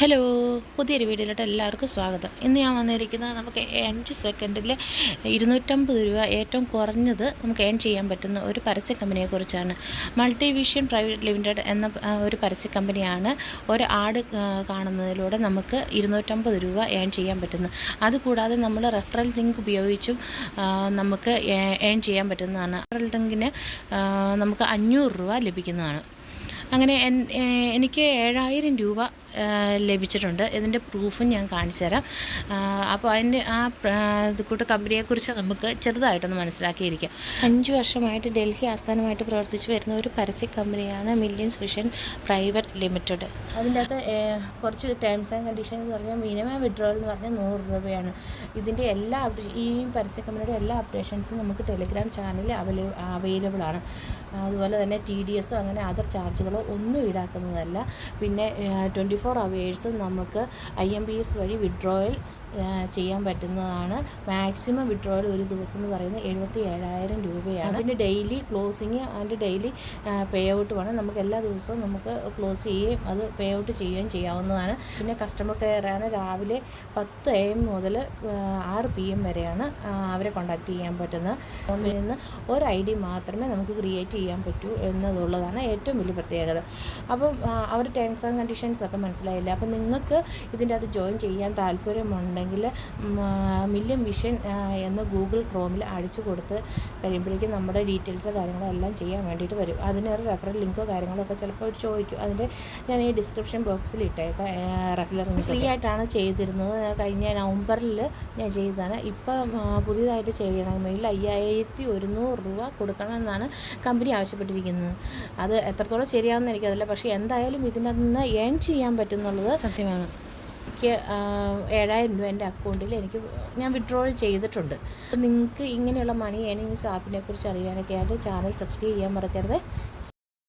Hello പുതിയൊരു വീഡിയോയിലോട്ട് എല്ലാവർക്കും സ്വാഗതം. ഇന്ന് ഞാൻ വന്നിരിക്കുന്നത് നമുക്ക് അഞ്ച് സെക്കൻഡിൽ ഇരുന്നൂറ്റമ്പത് രൂപ ഏറ്റവും കുറഞ്ഞത് നമുക്ക് ഏൺ ചെയ്യാൻ പറ്റുന്ന ഒരു പരസ്യ കമ്പനിയെക്കുറിച്ചാണ് മൾട്ടി വിഷൻ പ്രൈവറ്റ് ലിമിറ്റഡ് എന്ന ഒരു പരസ്യ കമ്പനിയാണ് ഒരു ആഡ് കാണുന്നതിലൂടെ നമുക്ക് ഇരുന്നൂറ്റമ്പത് രൂപ ഏൺ ചെയ്യാൻ പറ്റുന്നത് അതുകൂടാതെ നമ്മൾ റെഫറൽ ലിങ്ക് ഉപയോഗിച്ചും നമുക്ക് ഏൺ ചെയ്യാൻ പറ്റുന്നതാണ്. റെഫറൽ ലിങ്കിന് നമുക്ക് അഞ്ഞൂറ് രൂപ ലഭിക്കുന്നതാണ്. അങ്ങനെ എനിക്ക് ഏഴായിരം രൂപ ലഭിച്ചിട്ടുണ്ട്. ഇതിന്റെ പ്രൂഫും ഞാൻ കാണിച്ചു തരാം. അപ്പോൾ അതിന്റെ ആ കൂട്ട കമ്പനിയെക്കുറിച്ച് നമുക്ക് ചെറുതായിട്ടൊന്ന് മനസ്സിലാക്കിയിരിക്കാം. അഞ്ച് വർഷമായിട്ട് ഡൽഹി ആസ്ഥാനമായിട്ട് പ്രവർത്തിച്ചു വരുന്ന ഒരു പരസ്യ കമ്പനിയാണ് മില്യൻസ് വിഷൻ പ്രൈവറ്റ് ലിമിറ്റഡ്. അതിന്റെ അകത്ത് കുറച്ച് ടേംസ് ആൻഡ് കണ്ടീഷൻസ് എന്ന് പറഞ്ഞാൽ മിനിമം വിഡ്രോവൽ എന്ന് പറഞ്ഞാൽ നൂറ് രൂപയാണ്. ഇതിന്റെ എല്ലാ ഈ പരസ്യ കമ്പനിയുടെ എല്ലാ അപ്ഡേഷൻസും നമുക്ക് ടെലിഗ്രാം ചാനലിൽ അവൈല അവൈലബിൾ ആണ്. അതുപോലെ തന്നെ ടി ഡി എസോ അങ്ങനെ അതർ ചാർജുകളോ ഒന്നും ഈടാക്കുന്നതല്ല. പിന്നെ ട്വന്റി ഫോർ അവേഴ്സ് നമുക്ക് ഐ എം പി എസ് വഴി വിഡ്രോയൽ ചെയ്യാൻ പറ്റുന്നതാണ്. മാക്സിമം വിഡ്രോവൽ ഒരു ദിവസം എന്ന് പറയുന്നത് എഴുപത്തി ഏഴായിരം രൂപയാണ് പിന്നെ daily closing and daily pay out വേണം. നമുക്ക് എല്ലാ ദിവസവും നമുക്ക് ക്ലോസ് ചെയ്യുകയും അത് പേ ഔട്ട് ചെയ്യുകയും ചെയ്യാവുന്നതാണ്. പിന്നെ കസ്റ്റമർ കെയറാണ് രാവിലെ പത്ത് എ എം മുതൽ ആറ് പി എം വരെയാണ് അവരെ കോൺടാക്റ്റ് ചെയ്യാൻ പറ്റുന്നത്. ഫോണിൽ നിന്ന് ഒരു ഐ ഡി മാത്രമേ നമുക്ക് ക്രിയേറ്റ് ചെയ്യാൻ പറ്റൂ എന്നതുള്ളതാണ് ഏറ്റവും വലിയ പ്രത്യേകത. അപ്പം അവർ ടേംസ് ആൻഡ് കണ്ടീഷൻസ് ഒക്കെ മനസ്സിലായില്ല? അപ്പം നിങ്ങൾക്ക് ഇതിന്റെ അത് ജോയിൻ ചെയ്യാൻ താല്പര്യമുണ്ടെങ്കിൽ മില്യൺ വിഷൻ എന്ന് ഗൂഗിൾ ക്രോമിൽ അടിച്ചു കൊടുത്ത് കഴിയുമ്പോഴേക്കും നമ്മുടെ ഡീറ്റെയിൽസ് കാര്യങ്ങളോ എല്ലാം ചെയ്യാൻ വേണ്ടിയിട്ട് വരും. അതിനൊരു റെഫറൽ ലിങ്കോ കാര്യങ്ങളോ ഒക്കെ ചിലപ്പോൾ അവർ ചോദിക്കും. അതിന്റെ ഞാൻ ഈ ഡിസ്ക്രിപ്ഷൻ ബോക്സിൽ ഇട്ടേക്കാം റെഗുലർ ഫ്രീ ആയിട്ടാണ് ചെയ്തിരുന്നത്. കഴിഞ്ഞ നവംബറിൽ ഞാൻ ചെയ്തതാണ്. ഇപ്പം പുതിയതായിട്ട് ചെയ്യണമെങ്കിൽ അയ്യായിരത്തി ഒരുന്നൂറ് രൂപ കൊടുക്കണമെന്നാണ് കമ്പനി ആവശ്യപ്പെട്ടിരിക്കുന്നത്. അത് എത്രത്തോളം ശരിയാണെന്ന് എനിക്കതില്ല പക്ഷേ എന്തായാലും ഇതിനകത്ത് നിന്ന് ഏൺ ചെയ്യാൻ പറ്റുന്നുള്ളത് സത്യമാണ്. എനിക്ക് ഏഴായിരം രൂപ എന്റെ അക്കൗണ്ടിൽ എനിക്ക് ഞാൻ വിഡ്രോൾ ചെയ്തിട്ടുണ്ട്. അപ്പം നിങ്ങൾക്ക് ഇങ്ങനെയുള്ള മണി ഏണിങ്സ് ആപ്പിനെ കുറിച്ച് അറിയാനൊക്കെ ആയിട്ട് ചാനൽ സബ്സ്ക്രൈബ് ചെയ്യാൻ മറക്കരുത്.